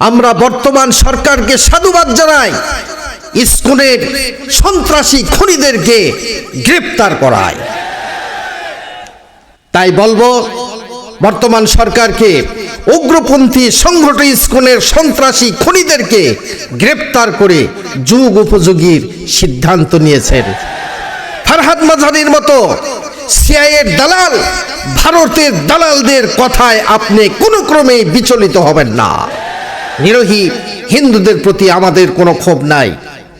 আমরা বর্তমান সরকারকে সাধুবাদ জানাই ইস্কনের সন্ত্রাসী খুনিদেরকে গ্রেপ্তার করায়। তাই বলব, বর্তমান সরকারকে উগ্রপন্থী সংগঠন ইস্কনের সন্ত্রাসী খুনিদেরকে গ্রেপ্তার করে যুগ উপযোগীর সিদ্ধান্ত নিয়েছেন। ফারহাদ মাঝারির মতো সিআইয়ের দালাল, ভারতের দালালদের কথায় আপনি কোনো ক্রমেই বিচলিত হবেন না। নিরোহী হিন্দুদের প্রতি আমাদের কোনো ক্ষোভ নাই।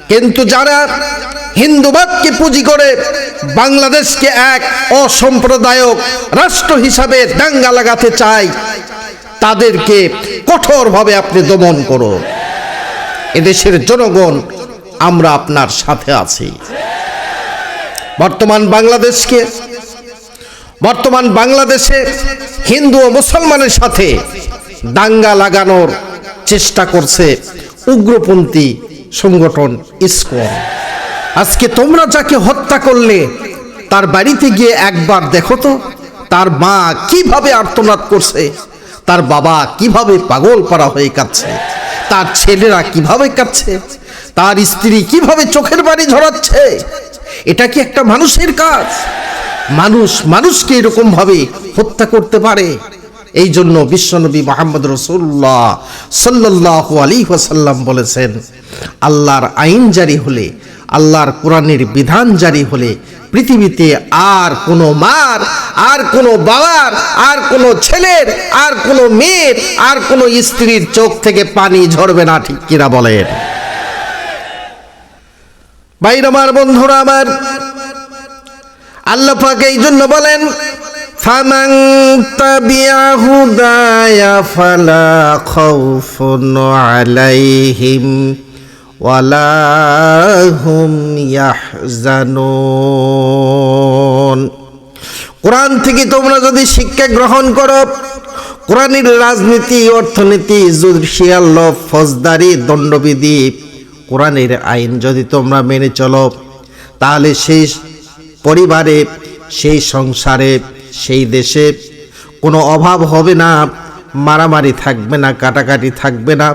কিন্তু যারা হিন্দুবাদকে পুঁজি করে বাংলাদেশকে এক অসাম্প্রদায়ক রাষ্ট্র হিসাবে দাঙ্গা লাগাতে চায়, তাদেরকে কঠোরভাবে আপনি দমন করুন। এদেশের জনগণ, আমরা আপনার সাথে আছি। বর্তমান বাংলাদেশকে, বর্তমান বাংলাদেশে হিন্দু ও মুসলমানের সাথে দাঙ্গা লাগানোর চেষ্টা করছে উগ্রপন্থী সংগঠন ইসকন। আজকে তোমরা যাকে হত্যা করলে, তার বাড়িতে গিয়ে একবার দেখো তো, তার মা কীভাবে আর্তনাদ করছে, তার বাবা কীভাবে পাগল করা হয়ে কাঁদছে, তার ছেলেরা কীভাবে কাঁদছে, তার স্ত্রী কীভাবে চোখের বাড়ি ঝরাচ্ছে, এটা কি একটা মানুষের কাজ? মানুষ মানুষকে এরকম ভাবে হত্যা করতে পারে? এই জন্য বিশ্বনবী মোহাম্মদ রসুল্লাহ সাল্লাহ আলী ওয়াসাল্লাম বলেছেন, আল্লাহর আইন জারি হলে, আল্লাহর কোরআনের বিধান জারি হলে পৃথিবীতে আর কোনো মার, আর কোনো বাবার, আর কোনো ছেলের, আর কোনো মেয়ের, আর কোনো স্ত্রীর চোখ থেকে পানি ঝরবে না, ঠিক কিনা বলেন? বাইর আমার, বন্ধুরা আমার, আল্লাহ পাক এই জন্য বলেন ফামান তাবিয়া হুদায়া ফালা খাউফুন আলাইহিম ওয়ালা হুম ইয়াহজানুন। কোরআন থেকে তোমরা যদি শিক্ষা গ্রহণ করো, কোরআনের রাজনীতি, অর্থনীতি জুডিশিয়াল ল ফৌজদারি, দণ্ডবিধি, কোরআনের আইন যদি তোমরা মেনে চলো, তাহলে সেই পরিবারে, সেই সংসারে সেই দেশে কোনো অভাব হবে না, মারামারি থাকবে না, কাটাকাটি থাকবে না,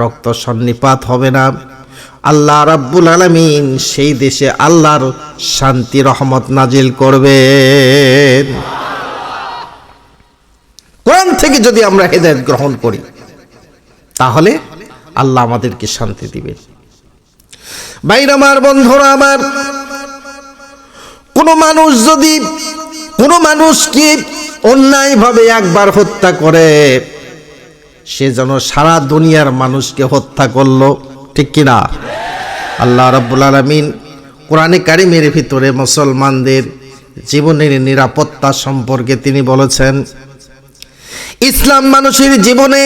রক্ত সন্নিপাত হবে না। আল্লাহ রাব্বুল আলামিন সেই দেশে আল্লাহর শান্তি, রহমত নাজিল করবেন। কোরআন থেকে যদি আমরা হেদায়ত গ্রহণ করি, তাহলে আল্লাহ আমাদেরকে শান্তি দিবেন। বাইর আমার বন্ধুরা, আমার কোনো মানুষ যদি কোনো মানুষকে অন্যায়ভাবে একবার হত্যা করে? সে যেন সারা দুনিয়ার মানুষকে হত্যা করল। ঠিক কিনা আল্লাহ রাব্বুল আলামিন কোরআনে কারিমের ভিতরে মুসলমানদের জীবনের নিরাপত্তা সম্পর্কে তিনি বলেছেন, ইসলাম মানুষের জীবনে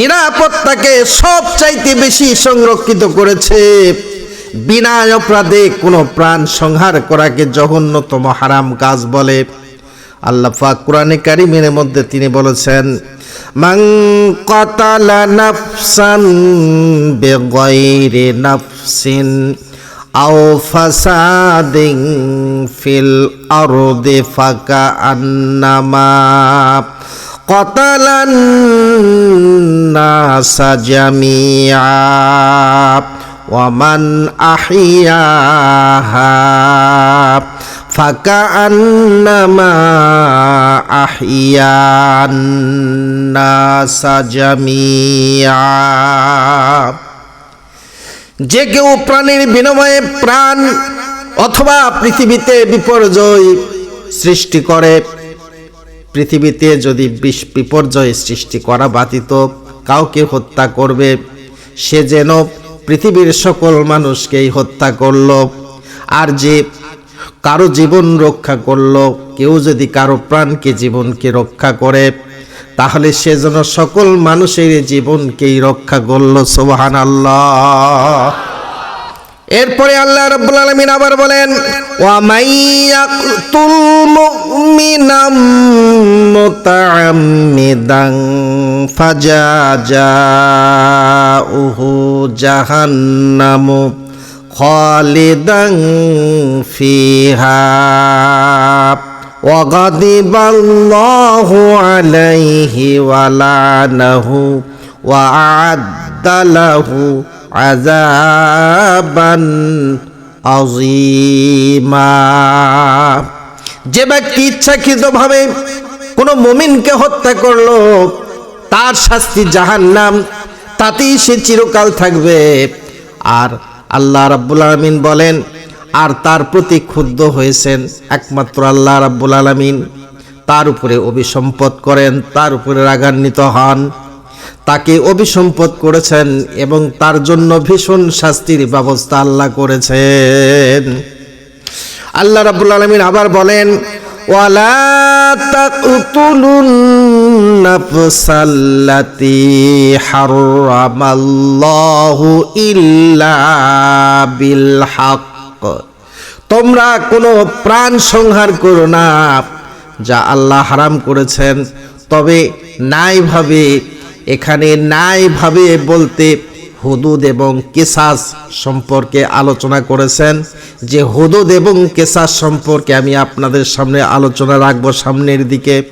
নিরাপত্তাকে সবচাইতে বেশি সংরক্ষিত করেছে। বিনা অপরাধে কোনো প্রাণ সংহার করাকে জঘন্যতম হারাম কাজ বলে। আল্লাহ পাক কোরআনে কারিমের মধ্যে তিনি বলেছেন মাং কতালা নাফসান বেগয়রে নাফসিন আও ফাসাদিং ফিল আরদে ফাকা আন্নামা কতালান নাসা জামিয়া। ومن أحياها فكأنما أحيا الناس جميعا যে কেউ প্রাণীর বিনিময়ে প্রাণ অথবা পৃথিবীতে বিপর্যয় সৃষ্টি করে পৃথিবীতে যদি বিষ বিপর্যয় সৃষ্টি করা বাতিত কাউকে হত্যা করবে সে যেন পৃথিবীর সকল মানুষকেই হত্যা করল। আর যে কারও জীবন রক্ষা করল, কেউ যদি কারও প্রাণকে জীবনকে রক্ষা করে, তাহলে সে যেন সকল মানুষের জীবনকেই রক্ষা করল সোহান আল্লাহ এরপরে আল্লাহ রাব্বুল আলামিন আবার বলেন, ওয়া মাইয়াকুতুল মুমিনাম মুতাআম্মিদান ফাজাজাউহু জাহান্নামু খালিদান ফিহা وغضب الله عليه ولعنه وأعد له عذابا عظيما যে ব্যক্তি ইচ্ছাকৃতভাবে কোনো মুমিনকে হত্যা করল, তার শাস্তি জাহান নাম তাতেই সে চিরকাল থাকবে। আর আল্লাহ রাব্বুল আলামিন বলেন, আর তার প্রতি ক্ষুব্ধ হয়েছেন একমাত্র আল্লাহ রাব্বুল আলামিন। তার উপরে অভিসম্পদ করেন, তার উপরে রাগান্বিত হন। তাকে অভিসম্পদ করেছেন এবং তার জন্য ভীষণ শাস্তির ব্যবস্থা আল্লাহ করেছেন। আল্লাহ রাব্বুল আলামিন আবার বলেন ওয়ালা তাকতুলুন নাফসাল্লাতি হারামাল্লাহু ইল্লা বিল হক তোমরা কোনো প্রাণ সংহার করো না, যা আল্লাহ হারাম করেছেন। তবে নাইভাবে এখানে নাইভাবে বলতে হুদুদ এবং কেসাস সম্পর্কে আলোচনা করেছেন। যে হুদুদ এবং কেসাস সম্পর্কে আমি আপনাদের সামনে আলোচনা রাখব সামনের দিকে।